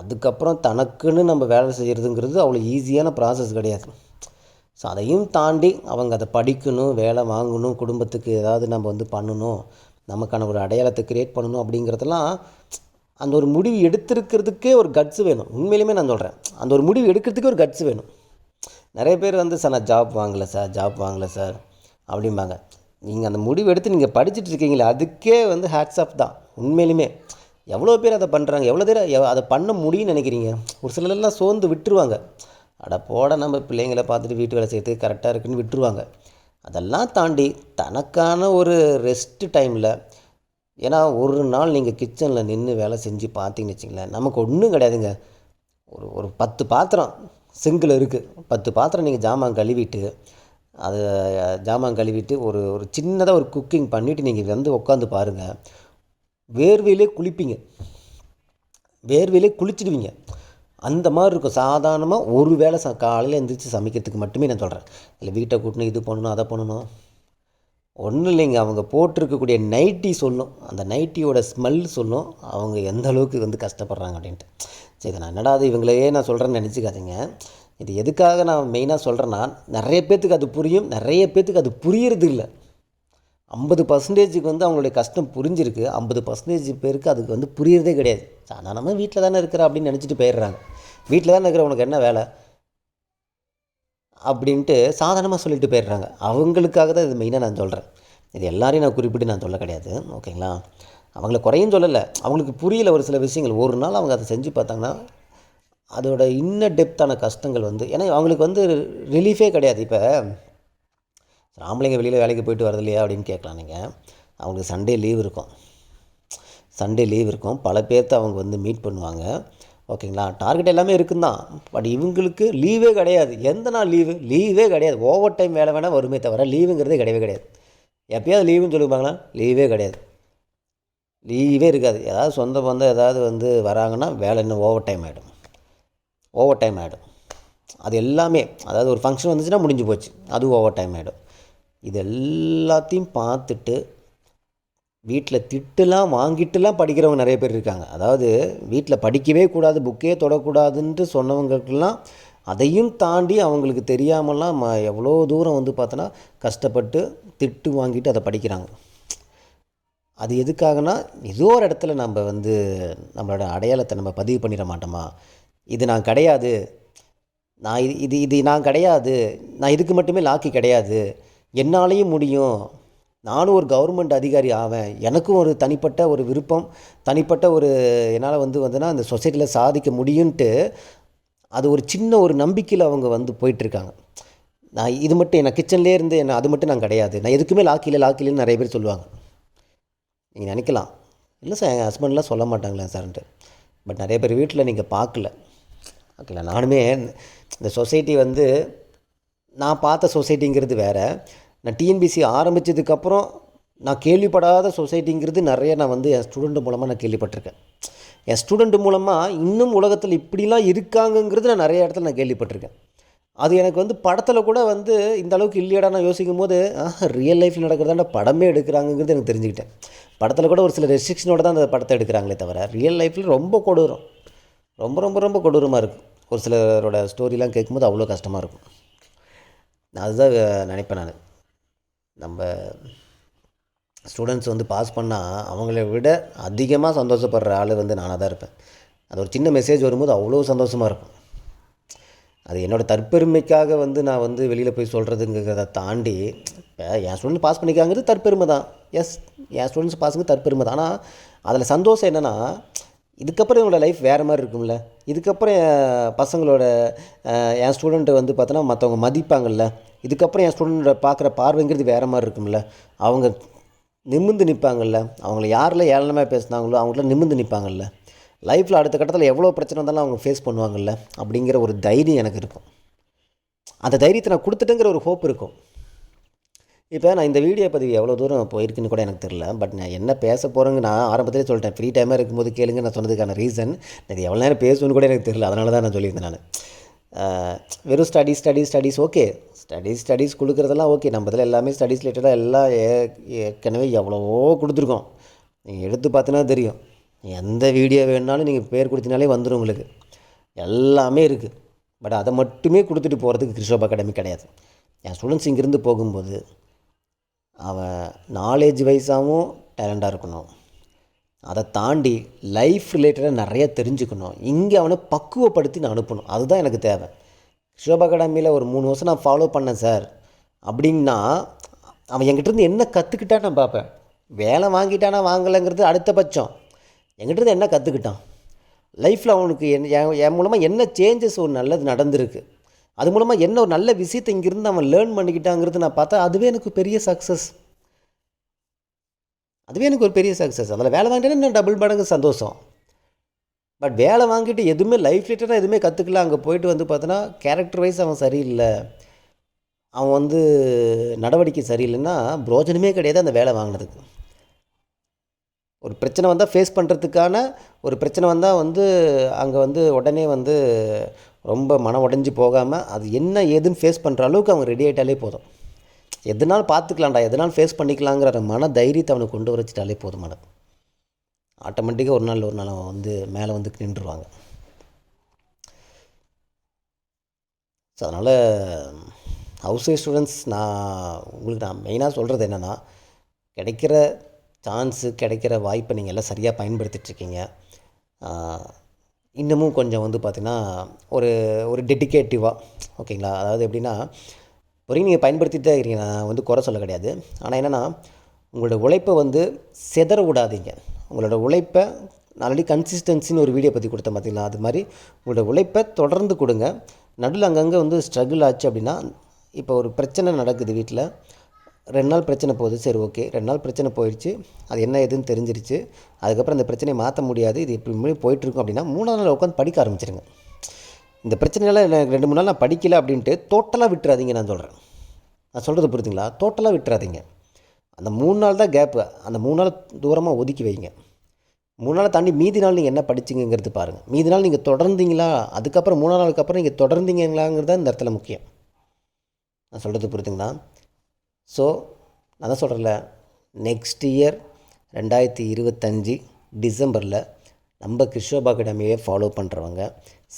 அதுக்கப்புறம் தனக்குன்னு நம்ம வேலை செய்கிறதுங்கிறது அவ்வளோ ஈஸியான ப்ராசஸ் கிடையாது. ஸோ அதையும் தாண்டி அவங்க அதை படிக்கணும் வேலை வாங்கணும் குடும்பத்துக்கு ஏதாவது நம்ம வந்து பண்ணணும் நமக்கான ஒரு அடையாளத்தை க்ரியேட் பண்ணணும் அப்படிங்கிறதெல்லாம் அந்த ஒரு முடிவு எடுத்திருக்கிறதுக்கே ஒரு கட்ஸ் வேணும். உண்மையிலுமே நான் சொல்கிறேன் அந்த ஒரு முடிவு எடுக்கிறதுக்கே ஒரு கட்ஸ் வேணும். நிறைய பேர் வந்து சார் நான் ஜாப் வாங்கலை சார் ஜாப் வாங்கலை சார் அப்படிம்பாங்க. நீங்கள் அந்த முடிவு எடுத்து நீங்கள் படிச்சுட்டு இருக்கீங்களே அதுக்கே வந்து ஹேட்ஸ் ஆஃப் தான். உண்மையிலுமே. எவ்வளோ பேர் அதை பண்ணுறாங்க? எவ்வளோ பேர் அதை பண்ண முடியும்னு நினைக்கிறீங்க? ஒரு சிலர்லாம் சோர்ந்து விட்டுருவாங்க. அட போட நம்ம பிள்ளைங்களை பார்த்துட்டு வீட்டு வேலை செய்யறதுக்கு கரெக்டாக இருக்குன்னு விட்டுருவாங்க. அதெல்லாம் தாண்டி தனக்கான ஒரு ரெஸ்ட்டு டைமில் ஏன்னா ஒரு நாள் நீங்கள் கிச்சனில் நின்று வேலை செஞ்சு பார்த்தீங்கன்னு வச்சிங்களேன் நமக்கு ஒன்றும் கிடையாதுங்க. ஒரு ஒரு பத்து பாத்திரம் சிங்கில் இருக்குது பத்து பாத்திரம் நீங்கள் ஜாமான் கழுவிட்டு அது ஜாமான் கழுவிட்டு ஒரு ஒரு சின்னதாக ஒரு குக்கிங் பண்ணிவிட்டு நீங்கள் வந்து உட்காந்து பாருங்கள் வேர்வையிலே குளிப்பீங்க. வேர்வையிலே குளிச்சிடுவீங்க. அந்த மாதிரி இருக்கும். சாதாரணமாக ஒரு வேளை ச காலையில் எழுந்திரிச்சு சமைக்கிறதுக்கு மட்டுமே நான் சொல்கிறேன் இல்லை வீட்டை கூட்டணும் இது பண்ணணும் அதை பண்ணணும். ஒன்றும் இல்லைங்க. அவங்க போட்டிருக்கக்கூடிய நைட்டி சொல்லும் அந்த நைட்டியோட ஸ்மெல் சொல்லும் அவங்க எந்த அளவுக்கு வந்து கஷ்டப்படுறாங்க அப்படின்ட்டு. சரி நான் என்னடா அது இவங்களையே நான் சொல்கிறேன்னு நினச்சிக்காதீங்க. இது எதுக்காக நான் மெயினாக சொல்கிறேன்னா நிறைய பேர்த்துக்கு அது புரியும். நிறைய பேர்த்துக்கு அது புரியறது இல்லை ஐம்பது பர்சன்டேஜுக்கு வந்து அவங்களுடைய கஷ்டம் புரிஞ்சிருக்கு. ஐம்பது பர்சன்டேஜ் பேருக்கு அதுக்கு வந்து புரியறதே கிடையாது. சாதாரணமாக வீட்டில் தானே இருக்கிற அப்படின்னு நினச்சிட்டு போயிடுறாங்க. வீட்டில் தானே இருக்கிற உனக்கு என்ன வேலை? அப்படின்ட்டு சாதாரணமாக சொல்லிட்டு போயிடுறாங்க. அவங்களுக்காக தான் இது மெயினாக நான் சொல்கிறேன் இது எல்லாரையும் நான் குறிப்பிட்டு நான் சொல்ல கிடையாது. ஓகேங்களா? அவங்கள குறையும் சொல்லலை. அவங்களுக்கு புரியல ஒரு சில விஷயங்கள். ஒரு நாள் அவங்க அதை செஞ்சு பார்த்தாங்கன்னா அதோட இன்ன டெப்த்தான கஷ்டங்கள் வந்து ஏன்னா அவங்களுக்கு வந்து ரிலீஃபே கிடையாது. இப்போ ஆம்பளைங்க வெளியில் வேலைக்கு போயிட்டு வரது இல்லையா அப்படின்னு கேட்கலாம் நீங்கள் அவங்களுக்கு சண்டே லீவ் இருக்கும். சண்டே லீவ் இருக்கும். பல பேர்த்த அவங்க வந்து மீட் பண்ணுவாங்க. ஓகேங்களா டார்கெட் எல்லாமே இருக்குந்தான். பட் இவங்களுக்கு லீவே கிடையாது. எந்த நாள் லீவு லீவே கிடையாது. ஓவர் டைம் வேலை வேணால் வருமே தவிர லீவுங்கிறதே கிடையவே கிடையாது. எப்பயாவது லீவுன்னு சொல்லுவாங்களா லீவே கிடையாது. லீவே இருக்காது. ஏதாவது சொந்த பந்தம் ஏதாவது வந்து வராங்கன்னா வேலை இன்னும் ஓவர் டைம் ஆகிடும் ஓவர் டைம் ஆகிடும் அது எல்லாமே. அதாவது ஒரு ஃபங்க்ஷன் வந்துச்சுன்னா முடிஞ்சு போச்சு. அது ஓவர் டைம் ஆகிடும் இது எல்லாத்தையும் பார்த்துட்டு வீட்டில் திட்டுலாம் வாங்கிட்டுலாம் படிக்கிறவங்க நிறைய பேர் இருக்காங்க. அதாவது வீட்டில் படிக்கவே கூடாது புக்கே தொடக்கூடாதுன்ட்டு சொன்னவங்களுக்கெல்லாம் அதையும் தாண்டி அவங்களுக்கு தெரியாமலாம் ம எவ்வளோ தூரம் வந்து பார்த்தோன்னா கஷ்டப்பட்டு திட்டு வாங்கிட்டு அதை படிக்கிறாங்க. அது எதுக்காகனா ஏதோ ஒரு இடத்துல நம்ம வந்து நம்மளோட அடையாளத்தை நம்ம பதிவு பண்ணிட மாட்டோமா? இது நான் கிடையாது. நான் இது இது இது நான் கிடையாது. நான் இதுக்கு மட்டுமே லாக்கி கிடையாது. என்னாலேயும் முடியும். நானும் ஒரு கவர்மெண்ட் அதிகாரி ஆவேன். எனக்கும் ஒரு தனிப்பட்ட ஒரு விருப்பம் தனிப்பட்ட ஒரு என்னால் வந்து வந்துன்னா அந்த சொசைட்டியில் சாதிக்க முடியும்ன்ட்டு அது ஒரு சின்ன ஒரு நம்பிக்கையில் அவங்க வந்து போயிட்டுருக்காங்க. நான் இது மட்டும் நான் கிச்சன்லேயே இருந்து என்ன அது மட்டும் நான் கிடையாது. நான் எதுக்குமே லாக்கியில் லாக்கிலன்னு நிறைய பேர் சொல்லுவாங்க. நீங்கள் நினைக்கலாம். இல்லை சார் எங்கள் ஹஸ்பண்ட்லாம் சொல்ல மாட்டாங்களே சார்ன்ட்டு பட் நிறைய பேர் வீட்டில் நீங்கள் பார்க்கல. ஓகேங்களா நானுமே இந்த சொசைட்டி வந்து நான் பார்த்த சொசைட்டிங்கிறது வேறு. நான் டிஎன்பிசி ஆரம்பித்ததுக்கப்புறம் நான் கேள்விப்படாத சொசைட்டிங்கிறது நிறைய நான் வந்து என் ஸ்டூடெண்ட் மூலமாக நான் கேள்விப்பட்டிருக்கேன். என் ஸ்டூடெண்ட் மூலமாக இன்னும் உலகத்தில் இப்படிலாம் இருக்காங்கங்கிறது நான் நிறைய இடத்துல நான் கேள்விப்பட்டிருக்கேன். அது எனக்கு வந்து படத்தில் கூட வந்து இந்த அளவுக்கு இல்லையடா நான் யோசிக்கும் போது ரியல் லைஃப்பில் நடக்கிறதாண்ட படமே எடுக்கிறாங்கங்கிறது எனக்கு தெரிஞ்சுக்கிட்டேன். படத்தில் கூட ஒரு சில ரெஸ்ட்ரிக்ஷனோட தான் அந்த படத்தை எடுக்கிறாங்களே தவிர ரியல் லைஃப்பில் ரொம்ப கொடூரம். ரொம்ப ரொம்ப ரொம்ப கொடூரமாக இருக்கும். ஒரு சிலரோட ஸ்டோரிலாம் கேட்கும்போது அவ்வளோ கஷ்டமாக இருக்கும். நான் அதுதான் நினைப்பேன் நான். நம்ம ஸ்டூடெண்ட்ஸ் வந்து பாஸ் பண்ணால் அவங்கள விட அதிகமாக சந்தோஷப்படுற ஆள் வந்து நானாக தான் இருப்பேன். அது ஒரு சின்ன மெசேஜ் வரும்போது அவ்வளோ சந்தோஷமாக இருக்கும். அது என்னோடய தற்பெருமைக்காக வந்து நான் வந்து வெளியில் போய் சொல்கிறதுங்கிறத தாண்டி என் ஸ்டூடெண்ட் பாஸ் பண்ணிக்காங்கிறது தற்பெருமை தான். எஸ் என் ஸ்டூடெண்ட்ஸ் பாஸுங்க தற்பெருமை தான். ஆனால் அதில் சந்தோஷம் என்னென்னா இதுக்கப்புறம் என்னோடய லைஃப் வேறு மாதிரி இருக்கும்ல. இதுக்கப்புறம் என் பசங்களோட என் ஸ்டூடெண்ட்டை வந்து பார்த்தோன்னா மற்றவங்க மதிப்பாங்கள்ல இதுக்கப்புறம் என் ஸ்டூடெண்ட்டை பார்க்குற பார்வைங்கிறது வேறு மாதிரி இருக்கும்ல. அவங்க நிமிர்ந்து நிற்பாங்கள்ல அவங்கள யாரில் ஏளனமாக பேசுனாங்களோ அவங்களாம் நிமிர்ந்து நிற்பாங்கள்ல லைஃப்பில் அடுத்த கட்டத்தில் எவ்வளோ பிரச்சனை வந்தாலும் அவங்க ஃபேஸ் பண்ணுவாங்கள்ல அப்படிங்கிற ஒரு தைரியம் எனக்கு இருக்கும். அந்த தைரியத்தை நான் கொடுத்துட்டேங்கிற ஒரு ஹோப் இருக்கும். இப்போ நான் இந்த வீடியோ பதிவு எவ்வளோ தூரம் போயிருக்குன்னு கூட எனக்கு தெரில பட் நான் என்ன பேச போகிறேங்க நான் ஆரம்பத்திலே சொல்லிட்டேன். ஃப்ரீ டைமாக இருக்கும்போது கேளுங்க நான் சொன்னதுக்கான ரீசன் இது எவ்வளோ நேரம் பேசணும்னு கூட எனக்கு தெரியல. அதனால தான் நான் சொல்லியிருந்தேன் நான். வெறும் studies studies studies okay studies studies கொடுக்குறதெல்லாம் okay நம்ம இதில் எல்லாமே ஸ்டடீஸ் ரிலேட்டடாக எல்லாம் ஏ ஏற்கனவே எவ்வளவோ கொடுத்துருக்கோம். நீங்கள் எடுத்து பார்த்தினா தெரியும். எந்த வீடியோ வேணுனாலும் நீங்கள் பேர் கொடுத்தினாலே வந்துடும் உங்களுக்கு. எல்லாமே இருக்குது பட் அதை மட்டுமே கொடுத்துட்டு போகிறதுக்கு கிறிஸ்டோப் அகாடமி கிடையாது. என் ஸ்டூடெண்ட்ஸ் இங்கேருந்து போகும்போது அவன் நாலேஜ் வைஸாகவும் டேலண்டாக இருக்கணும். அதை தாண்டி லைஃப் ரிலேட்டடாக நிறைய தெரிஞ்சுக்கணும். இங்கே அவனை பக்குவப்படுத்தி நான் அனுப்பணும். அதுதான் எனக்கு தேவை. ஷோபா அகாடமியில் ஒரு மூணு வருஷம் நான் ஃபாலோ பண்ணேன் சார் அப்படின்னா அவன் என்கிட்டருந்து என்ன கற்றுக்கிட்டான்னு நான் பார்ப்பேன். வேலை வாங்கிட்டானா வாங்கலைங்கிறது அடுத்த பட்சம். என்கிட்டருந்து என்ன கற்றுக்கிட்டான் லைஃப்பில் அவனுக்கு என் என் என் மூலமாக என்ன சேஞ்சஸ் ஒரு நல்லது நடந்திருக்கு? அது மூலமாக என்ன ஒரு நல்ல விஷயத்தை இங்கேருந்து அவன் லேர்ன் பண்ணிக்கிட்டாங்கிறது நான் பார்த்தா அதுவே எனக்கு பெரிய சக்ஸஸ் அதுவே எனக்கு ஒரு பெரிய சக்ஸஸ் அதில் வேலை வாங்கிட்டேன்னா இன்னும் டபுள் மடங்கு சந்தோஷம். பட் வேலை வாங்கிட்டு எதுவுமே லைஃப் ரிலேட்டடாக எதுவுமே கற்றுக்கல அங்கே போயிட்டு வந்து பார்த்தோன்னா கேரக்டர் வைஸ் அவன் சரியில்லை. அவன் வந்து நடவடிக்கை சரியில்லைன்னா பிரோஜனமே கிடையாது அந்த வேலை வாங்கினதுக்கு. ஒரு பிரச்சனை வந்தால் ஃபேஸ் பண்ணுறதுக்கான ஒரு பிரச்சனை வந்தால் வந்து அங்கே வந்து உடனே வந்து ரொம்ப மனம் உடஞ்சி போகாமல் அது என்ன ஏதுன்னு ஃபேஸ் பண்ணுற அளவுக்கு அவங்க ரெடி ஆகிட்டாலே போதும். எதுனாலும் பார்த்துக்கலாம்டா எதனால் ஃபேஸ் பண்ணிக்கலாங்கிற மன தைரியத்தை அவனுக்கு கொண்டு வச்சுட்டாலே போதுமான ஆட்டோமேட்டிக்காக ஒரு நாள் ஒரு நாள் அவன் வந்து மேலே வந்து நின்றுருவாங்க. ஸோ அதனால் ஹவுஸ் ஒய்ஃப் ஸ்டூடெண்ட்ஸ் நான் உங்களுக்கு நான் மெயினாக சொல்கிறது என்னென்னா கிடைக்கிற சான்ஸு கிடைக்கிற வாய்ப்பை நீங்கள் எல்லாம் சரியாக பயன்படுத்திகிட்ருக்கீங்க இன்னமும் கொஞ்சம் வந்து பார்த்திங்கன்னா ஒரு ஒரு டெடிக்கேட்டிவாக ஓகேங்களா? அதாவது எப்படின்னா வரைக்கும் நீங்கள் பயன்படுத்திட்டு தான் இருக்கீங்க நான் வந்து குறை சொல்ல கிடையாது. ஆனால் என்னென்னா உங்களோட உழைப்பை வந்து செதற விடாதீங்க. உங்களோட உழைப்பை ஆல்ரெடி கன்சிஸ்டன்சின்னு ஒரு வீடியோ பற்றி கொடுத்தேன் பார்த்தீங்களா அது மாதிரி உங்களோட உழைப்பை தொடர்ந்து கொடுங்க. நடுவில் அங்கங்கே வந்து ஸ்ட்ரகிள் ஆச்சு அப்படின்னா இப்போ ஒரு பிரச்சனை நடக்குது வீட்டில் ரெண்டு நாள் பிரச்சனை போகுது. சரி ஓகே ரெண்டு நாள் பிரச்சனை போயிடுச்சு அது என்ன ஏதுன்னு தெரிஞ்சிருச்சு. அதுக்கப்புறம் இந்த பிரச்சனையை மாற்ற முடியாது. இது இப்படி போயிட்டுருக்கும் அப்படின்னா மூணாவது நாள் உட்காந்து படிக்க ஆரம்பிச்சிருங்க. இந்த பிரச்சனையால் எனக்கு ரெண்டு மூணு நாள் நான் படிக்கல அப்படின்ட்டு டோட்டலாக விட்டுறாதீங்க நான் சொல்கிறேன் நான் சொல்கிறது புரியுதுங்களா? டோட்டலாக விட்டுறாதீங்க. அந்த மூணு நாள் தான் கேப்பு அந்த மூணு நாள் தூரமாக ஒதுக்கி வைங்க. மூணு நாளை தாண்டி மீதி நாள் நீங்கள் என்ன படிச்சிங்கிறது பாருங்கள் மீதி நாள் நீங்கள் தொடர்ந்தீங்களா? அதுக்கப்புறம் மூணு நாளுக்கு அப்புறம் நீங்கள் தொடர்ந்தீங்களாங்கிறது தான் இந்த இடத்துல முக்கியம். நான் சொல்கிறது புரியுதுங்களா? ஸோ நான் தான் சொல்கிறேன்ல நெக்ஸ்ட் இயர் ரெண்டாயிரத்தி இருபத்தஞ்சி டிசம்பரில் நம்ம கிருஷ்ணபா அகாடமியை ஃபாலோ பண்ணுறவங்க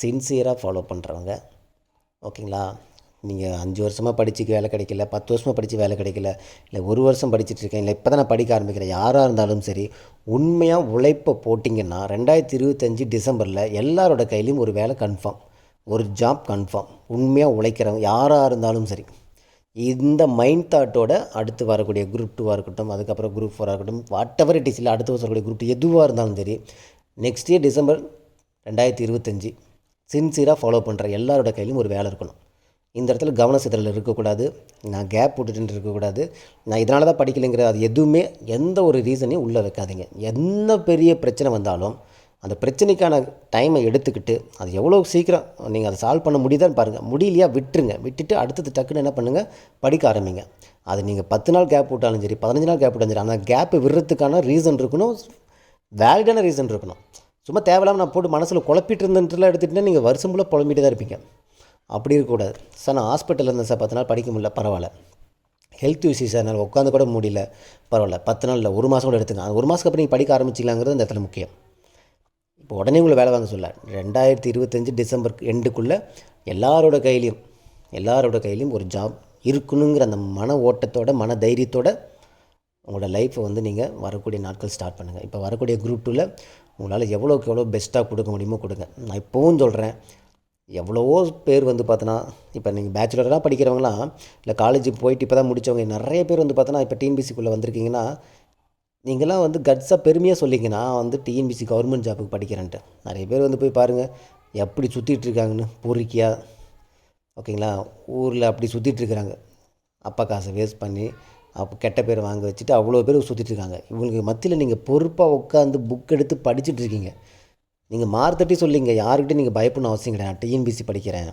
சின்சியராக ஃபாலோ பண்ணுறவங்க ஓகேங்களா? நீங்கள் அஞ்சு வருஷமாக படிச்சுக்கு வேலை கிடைக்கல பத்து வருஷமாக படித்து வேலை கிடைக்கல இல்லை ஒரு வருஷம் படிச்சுட்டு இருக்கேன் இல்லை இப்போ தான் நான் படிக்க ஆரம்பிக்கிறேன் யாராக இருந்தாலும் சரி உண்மையாக உழைப்பை போட்டிங்கன்னா ரெண்டாயிரத்தி இருபத்தஞ்சி டிசம்பரில் எல்லாரோட கையிலையும் ஒரு வேலை கன்ஃபார்ம் ஒரு ஜாப் கன்ஃபார்ம் உண்மையாக உழைக்கிறவங்க யாராக இருந்தாலும் சரி. இந்த மைண்ட் தாட்டோட அடுத்து வரக்கூடிய குரூப் டூவாக இருக்கட்டும் அதுக்கப்புறம் குரூப் ஃபோராக இருக்கட்டும் வாட் எவர் இட் இஸ் இல்லை அடுத்து வரக்கூடிய குரூப் டூ எதுவாக இருந்தாலும் சரி நெக்ஸ்ட் இயர் டிசம்பர் ரெண்டாயிரத்தி இருபத்தஞ்சி சின்சியராக ஃபாலோ பண்ணுற எல்லாரோட கையிலும் ஒரு வேலை இருக்கணும். இந்த இடத்துல கவன சிதறல் இருக்கக்கூடாது நான் கேப் விட்டுட்டு இருக்கக்கூடாது நான் இதனால தான் படிக்கலைங்கிற அது எதுவுமே எந்த ஒரு ரீசனையும் உள்ளே வைக்காதீங்க. என்ன பெரிய பிரச்சனை வந்தாலும் அந்த பிரச்சனைக்கான டைமை எடுத்துக்கிட்டு அது எவ்வளோ சீக்கிரம் நீங்கள் அதை சால்வ் பண்ண முடியுதான்னு பாருங்கள் முடியலையா விட்டுருங்க. விட்டுட்டு அடுத்தது டக்குன்னு என்ன பண்ணுங்கள் படிக்க ஆரம்பிங்க. அது நீங்கள் பத்து நாள் கேப் விட்டாலும் சரி பதினஞ்சு நாள் கேப் விட்டாலும் சரி அந்த கேப்பு விடுறதுக்கான ரீசன் இருக்கணும். வேலிடான ரீசன் இருக்கணும். சும்மா தேவையில்லாமல் நான் போட்டு மனசில் குழப்பிட்டு இருந்துட்டுலாம் எடுத்துகிட்டு நீங்கள் வருஷம் ஃபுல்லாக புலம்பிட்டு தான் இருப்பீங்க. அப்படி இருக்கக்கூடாது. சார் நான் ஹாஸ்பிட்டலில் இருந்தேன் சார். பத்து நாள் படிக்க முடியல. பரவாயில்ல. ஹெல்த் இஷ்யூஸ் சார் என்னால் உட்காந்து கூட முடியல. பரவாயில்ல. பத்து நாள் இல்லை ஒரு மாதம் கூட எடுத்துங்க அந்த ஒரு மாதத்துக்கு அப்புறம் நீங்கள் படிக்க ஆரம்பிச்சிக்கலாங்கிறது அந்த இடத்துல முக்கியம். இப்போ உடனே உங்களை வேலை வாங்க சொல்ல ரெண்டாயிரத்தி இருபத்தஞ்சி டிசம்பர் எண்டுக்குள்ளே எல்லாரோட கையிலையும் எல்லாரோட கையிலையும் ஒரு ஜாப் இருக்கணுங்கிற அந்த மன ஓட்டத்தோட மன தைரியத்தோட உங்களோட லைஃப்பை வந்து நீங்கள் வரக்கூடிய நாட்கள் ஸ்டார்ட் பண்ணுங்கள் இப்போ வரக்கூடிய குரூப் டூவில் உங்களால் எவ்வளோக்கு எவ்வளோ பெஸ்ட்டாக கொடுக்க முடியுமோ கொடுங்க. நான் இப்போவும் சொல்கிறேன் எவ்வளவோ பேர் வந்து பார்த்தோன்னா இப்போ நீங்கள் பேச்சுலராக படிக்கிறவங்களாம் இல்லை காலேஜுக்கு போயிட்டு இப்போ தான் முடித்தவங்க நிறைய பேர் வந்து பார்த்தோன்னா இப்போ டிஎன்பிசிக்குள்ளே வந்திருக்கீங்கன்னா நீங்களாம் வந்து கட்ஸாக பெருமையாக சொல்லிங்க. நான் வந்து டிஎன்பிசி கவர்மெண்ட் ஜாபுக்கு படிக்கிறேன்ட்டு. நிறைய பேர் வந்து போய் பாருங்கள் எப்படி சுற்றிட்டு இருக்காங்கன்னு. பொறுக்கியாக ஓகேங்களா? ஊரில் அப்படி சுற்றிட்டுருக்குறாங்க அப்பா காசை வேஸ்ட் பண்ணி அப்போ கெட்ட பேர் வாங்க வச்சுட்டு அவ்வளோ பேர் சுற்றிட்டு இருக்காங்க. இவங்களுக்கு மத்தியில் நீங்கள் பொறுப்பாக உட்காந்து புக் எடுத்து படிச்சுட்டு இருக்கீங்க. நீங்கள் மார்த்தட்டி சொல்லிங்க. யாருக்கிட்ட நீங்கள் பயப்படணும் அவசியம் கிடையாது. டிஎன்பிசி படிக்கிறேன்.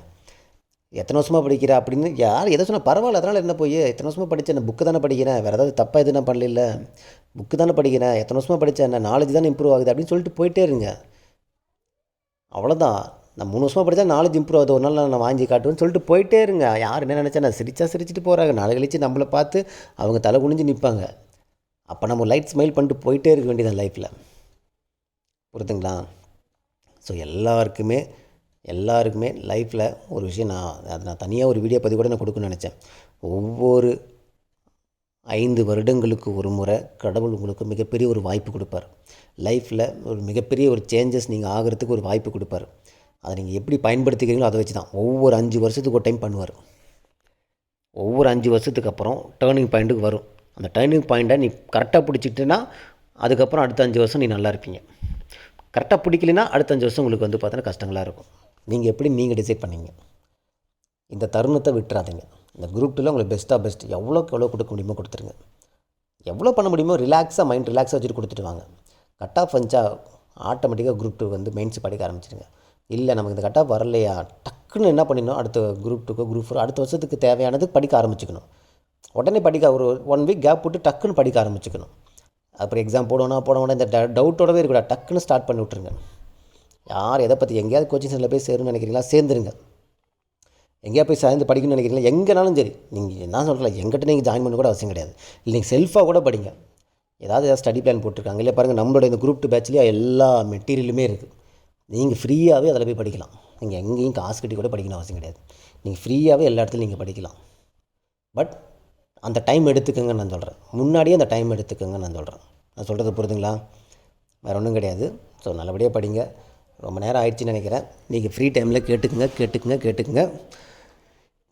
எத்தனை வருஷமாக படிக்கிற அப்படின்னு யார் எதை சொன்னால் பரவாயில்ல அதனால் என்ன போய் எத்தனை வருஷமாக படித்தேன் புக்கு தானே படிக்கிறேன் வேறு ஏதாவது தப்பாக எதுவும் நான் பண்ணல புக்கு தானே படிக்கிறேன் எத்தனை வருஷமாக படித்தேன் என்ன நாலேஜ் தானே இம்ப்ரூவ் ஆகுது அப்படின்னு சொல்லிட்டு போயிட்டே இருங்க. அவ்வளோதான் நான் மூணு வருஷமாக படித்தா நாலேஜ் இம்ப்ரூவ் ஆகுது ஒரு நாள் நான் வாங்கி காட்டுவேன்னு சொல்லிட்டு போயிட்டே இருங்க. யார் என்ன நினச்சா நான் சிரிச்சா சிரிச்சிட்டு போகிறாங்க நாளை கழிச்சு நம்மளை பார்த்து அவங்க தலை குனிஞ்சு நிற்பாங்க அப்போ நம்ம லைட் ஸ்மைல் பண்ணிட்டு போயிட்டே இருக்க வேண்டியதான் லைஃப்பில் புரிதுங்களா ஸோ எல்லாருக்குமே எல்லாருக்குமே லைஃப்பில் ஒரு விஷயம் நான் அது நான் தனியாக ஒரு வீடியோ பதிவு கூட நான் கொடுக்கணும்னு நினச்சேன். ஒவ்வொரு ஐந்து வருடங்களுக்கு ஒரு முறை கடவுள் உங்களுக்கு மிகப்பெரிய ஒரு வாய்ப்பு கொடுப்பார். லைஃப்பில் ஒரு மிகப்பெரிய ஒரு சேஞ்சஸ் நீங்கள் ஆகிறதுக்கு ஒரு வாய்ப்பு கொடுப்பார். அதை நீங்கள் எப்படி பயன்படுத்திக்கிறீங்களோ அதை வச்சு தான் ஒவ்வொரு அஞ்சு வருஷத்துக்கு ஒரு டைம் பண்ணுவார். ஒவ்வொரு அஞ்சு வருஷத்துக்கு அப்புறம் டேர்னிங் பாயிண்ட்டுக்கு வரும். அந்த டேர்னிங் பாயிண்ட்டை நீ கரெக்டாக பிடிச்சிட்டுனா அதுக்கப்புறம் அடுத்த அஞ்சு வருஷம் நீ நல்லா இருப்பீங்க. கரெக்டாக பிடிக்கலைன்னா அடுத்த அஞ்சு வருஷம் உங்களுக்கு வந்து பார்த்தோன்னா கஷ்டங்களாக இருக்கும். நீங்கள் எப்படி நீங்கள் டிசைட் பண்ணீங்க? இந்த தருணத்தை விட்டுறாதீங்க. இந்த குரூப் டூவில் உங்களுக்கு பெஸ்ட்டாக பெஸ்ட் எவ்வளோக்கு எவ்வளோ கொடுக்க முடியுமோ கொடுத்துருங்க. எவ்வளோ பண்ண முடியுமோ ரிலாக்ஸாக மைண்ட் ரிலாக்ஸாக வச்சுட்டு கொடுத்துட்டு வாங்க. கட் ஆஃப் வந்துச்சா ஆட்டோமேட்டிக்காக குரூப் டூ வந்து மெயின்ஸ் படிக்க ஆரம்பிச்சிடுங்க இல்லை நமக்கு இந்த கட் ஆஃப் வரலையா? டக்குன்னு என்ன பண்ணிடணும்? அடுத்த குரூப் டூக்கோ குரூப் ஃபோர் அடுத்த வருஷத்துக்கு தேவையானது படிக்க ஆரம்பிச்சுக்கணும். உடனே படிக்க ஒரு ஒன் வீக் கேப் போட்டு டக்குன்னு படிக்க ஆரம்பிச்சுக்கணும். அப்புறம் எக்ஸாம் போடணும் போடணும் இந்த டவுட்டோடவே இருக்கக்கூடாது. டக்குன்னு ஸ்டார்ட் பண்ணி விட்ருங்க யார் எதை பற்றி எங்கேயாவது கோச்சிங் சென்டரில் போய் சேருன்னு நினைக்கிறீங்களா? சேர்ந்துருங்க. எங்கேயா போய் சேர்ந்து படிக்கணும்னு நினைக்கிறீங்களா? எங்கேனாலும் சரி. நீங்கள் என்ன சொல்கிறீங்க எங்கிட்ட நீங்கள் ஜாயின் பண்ண கூட அவசியம் கிடையாது. இல்லை நீங்கள் செல்ஃபாக கூட படிங்க. ஏதாவது ஏதாவது ஸ்டடி பிளான் போட்டிருக்காங்க. இல்லை பாருங்கள் நம்மளோட இந்த குரூப் டூ பேட்ச்லேயே எல்லா மெட்டீரியலுமே இருக்குது நீங்கள் ஃப்ரீயாகவே அதில் போய் படிக்கலாம். நீங்கள் எங்கேயும் காசு கட்டி கூட படிக்கணும் அவசியம் கிடையாது. நீங்கள் ஃப்ரீயாகவே எல்லா இடத்துலையும் நீங்கள் படிக்கலாம். பட் அந்த டைம் எடுத்துக்கோங்க நான் சொல்கிறேன் முன்னாடியே அந்த டைம் எடுத்துக்கோங்க நான் சொல்கிறேன் நான் சொல்கிறது புரியுதுங்களா வேறு ஒன்றும் கிடையாது. ஸோ நல்லபடியாக படிங்க. ரொம்ப நேரம் ஆயிடுச்சுன்னு நினைக்கிறேன். நீங்கள் ஃப்ரீ டைமில் கேட்டுக்குங்க கேட்டுக்குங்க கேட்டுக்குங்க.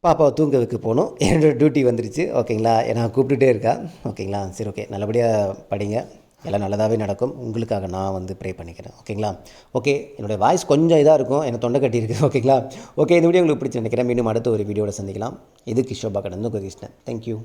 பாப்பாவை தூங்க வைக்க போகணும். என்னோடய டியூட்டி வந்துருச்சு. ஓகேங்களா? ஏன்னா கூப்பிட்டுட்டே இருக்கா. ஓகேங்களா? சரி ஓகே நல்லபடியாக படிங்க. எல்லாம் நல்லதாகவே நடக்கும். உங்களுக்காக நான் வந்து ப்ரே பண்ணிக்கிறேன். ஓகேங்களா? ஓகே என்னுடைய வாய்ஸ் கொஞ்சம் இதாக இருக்கும். எனக்கு தொண்டை கட்டியிருக்கு. ஓகேங்களா? ஓகே இந்த வீடியோ உங்களுக்கு பிடிச்சி நினைக்கிறேன். மீண்டும் அடுத்த ஒரு வீடியோவில் சந்திக்கலாம். இது கிஷோபா கடந்து கிருஷ்ணன். தேங்க்யூ